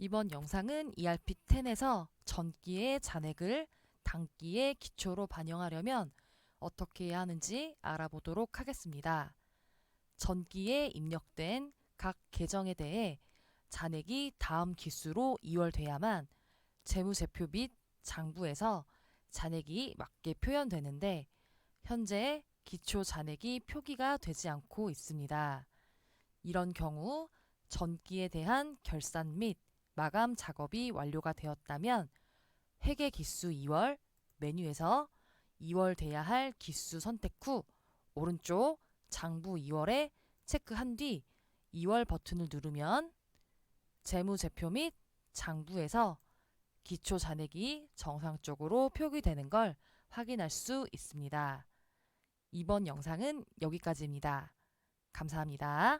이번 영상은 ERP10에서 전기의 잔액을 단기의 기초로 반영하려면 어떻게 해야 하는지 알아보도록 하겠습니다. 전기에 입력된 각 계정에 대해 잔액이 다음 기수로 이월돼야만 재무제표 및 장부에서 잔액이 맞게 표현되는데 현재 기초 잔액이 표기가 되지 않고 있습니다. 이런 경우 전기에 대한 결산 및 마감 작업이 완료가 되었다면 회계 기수 2월 메뉴에서 2월 돼야 할 기수 선택 후 오른쪽 장부 2월에 체크한 뒤 2월 버튼을 누르면 재무제표 및 장부에서 기초 잔액이 정상적으로 표기되는 걸 확인할 수 있습니다. 이번 영상은 여기까지입니다. 감사합니다.